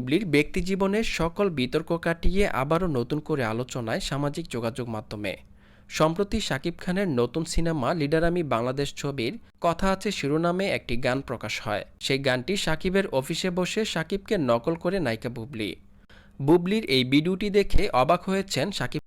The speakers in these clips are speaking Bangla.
বুবলির ব্যক্তিজীবনের সকল বিতর্ক কাটিয়ে আবারও নতুন করে আলোচনায় সামাজিক যোগাযোগ মাধ্যমে। সম্প্রতি শাকিব খানের নতুন সিনেমা লিডার আমি বাংলাদেশ ছবির কথা আছে শিরোনামে একটি গান প্রকাশ হয়। সেই গানটি শাকিবের অফিসে বসে শাকিবকে নকল করে নায়িকা বুবলি। বুবলির এই ভিডিওটি দেখে অবাক হয়েছেন শাকিব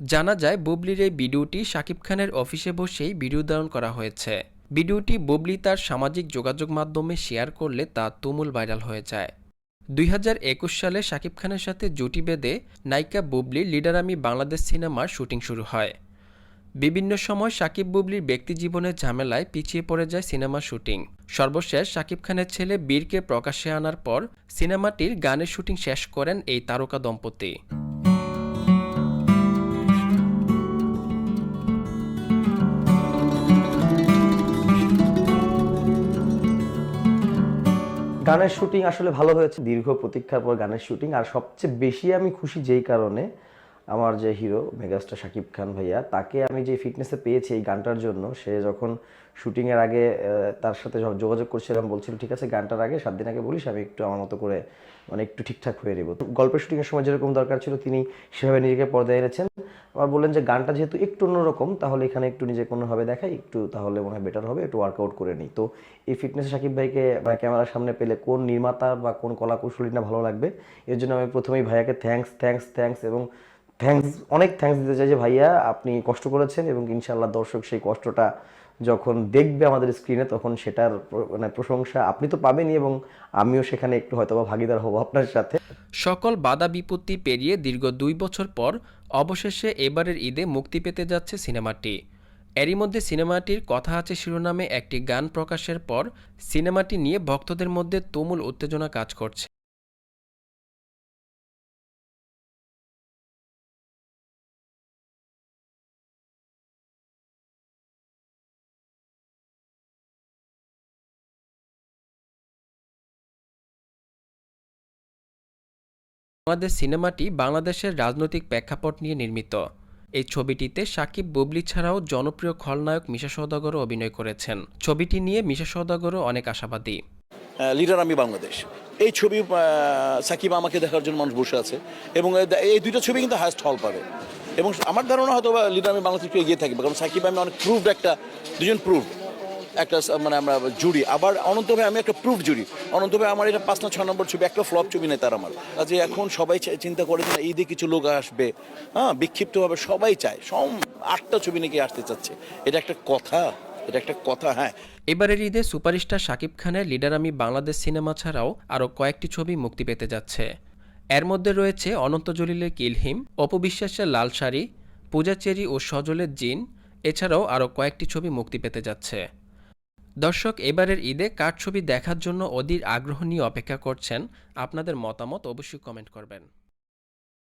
জানা যায়, বুবলির এই ভিডিওটি শাকিব খানের অফিসে বসেই ভিডিও ধারণ করা হয়েছে। ভিডিওটি বুবলি তার সামাজিক যোগাযোগ মাধ্যমে শেয়ার করলে তা তুমুল ভাইরাল হয়ে যায়। দুই হাজার একুশ সালে শাকিব খানের সাথে জুটি বেঁধে নায়িকা বুবলির লিডার আমি বাংলাদেশ সিনেমার শুটিং শুরু হয়। বিভিন্ন সময় শাকিব বুবলির ব্যক্তিজীবনের ঝামেলায় পিছিয়ে পড়ে যায় সিনেমা শুটিং। সর্বশেষ শাকিব খানের ছেলে বীরকে প্রকাশ্যে আনার পর সিনেমাটির গানের শুটিং শেষ করেন এই তারকা দম্পতি। গানের শুটিং আসলে ভালো হয়েছে। দীর্ঘ প্রতীক্ষার পর গানের শুটিং আর সবচেয়ে বেশি আমি খুশি যেই কারণে আমার যে হিরো মেগাস্টার শাকিব খান ভাইয়া, তাকে আমি যে ফিটনেসে পেয়েছি এই গানটার জন্য, সে যখন শুটিংয়ের আগে তার সাথে যোগাযোগ করছিলাম, বলছিল, ঠিক আছে, গানটার আগে সাত দিন আগে বলিস, আমি একটু আমার মতো করে মানে একটু ঠিকঠাক হয়ে নেব। গল্পের শুটিংয়ের সময় যেরকম দরকার ছিল, তিনি সেভাবে নিজেকে পর্দায় এনেছেন। আবার বললেন যে, গানটা যেহেতু একটু অন্যরকম, তাহলে এখানে একটু নিজেকে কোনোভাবে দেখাই, একটু তাহলে মনে হয় বেটার হবে, একটু ওয়ার্কআউট করে নিই। তো এই ফিটনেস সাকিব ভাইকে মানে ক্যামেরার সামনে পেলে কোন নির্মাতা বা কোন কলা কুশলী না ভালো লাগবে, এর জন্য আমি প্রথমেই ভাইয়াকে থ্যাঙ্কস থ্যাঙ্কস থ্যাঙ্কস এবং থ্যাঙ্কস অনেক থ্যাঙ্কস দিতে চাই যে ভাইয়া, আপনি কষ্ট করেছেন এবং ইনশাআল্লাহ দর্শক সেই কষ্টটা যখন দেখবে আমাদের স্ক্রিনে তখন সেটার মানে প্রশংসা আপনি তো পাবেনই এবং আমিও সেখানে একটু হয়তোবা ভাগিদার হব আপনার সাথে। সকল বাধা বিপত্তি পেরিয়ে দীর্ঘ দুই বছর পর অবশেষে এবারের ঈদে মুক্তি পেতে যাচ্ছে সিনেমাটি। এরই মধ্যে সিনেমাটির কথা আছে শিরোনামে একটি গান প্রকাশের পর সিনেমাটি নিয়ে ভক্তদের মধ্যে তুমুল উত্তেজনা কাজ করছে। আমাদের সিনেমাটি বাংলাদেশের রাজনৈতিক প্রেক্ষাপট নিয়ে নির্মিত। এই ছবিটিতে সাকিব বুবলি ছাড়াও জনপ্রিয় খলনায়ক মিশা সওদাগরও অভিনয় করেছেন। ছবিটি নিয়ে মিশা সওদাগরও অনেক আশাবাদী। লিডার আমি বাংলাদেশ। এই ছবি সাকিব আমাকে দেখার জন্য মানুষ বসে আছে এবং এই দুইটা ছবি কিন্তু হায়েস্ট হল পাবে। এবং আমার ধারণা হয়তো লিডার আমি বাংলাদেশ এগিয়ে থাকবে কারণ সাকিব আমি অনেক প্রুভড একটা, দুজন প্রুভ একটা মানে আমরা জুড়ি। আবার অনন্ত ভাই, আমি একটা প্রুফ জুড়ি। অনন্ত ভাই, আমার এটা পাঁচ না ছয় নম্বর ছবি, একটা ফ্লপ ছবি নেই তার আমার। যে এখন সবাই চিন্তা করে যে ঈদে কিছু লোক আসবে। হ্যাঁ বিক্ষিপ্তভাবে সবাই চায়। সব আটটা ছবি নাকি আসতে চাচ্ছে। এটা একটা কথা। এটা একটা কথা হ্যাঁ। এবারের ঈদে সুপারস্টার শাকিব খানের লিডার আমি বাংলাদেশ সিনেমা ছাড়াও আরও কয়েকটি ছবি মুক্তি পেতে যাচ্ছে। এর মধ্যে রয়েছে অনন্ত জলিলের কিলহিম অপবিশ্বাসের লাল শাড়ি, পূজা চেরি ও সজলের জিন। এছাড়াও আরও কয়েকটি ছবি মুক্তি পেতে যাচ্ছে। দর্শক, এবারের ঈদে কার ছবি দেখার জন্য অধীর আগ্রহ নিয়ে অপেক্ষা করছেন? আপনাদের মতামত অবশ্যই কমেন্ট করবেন।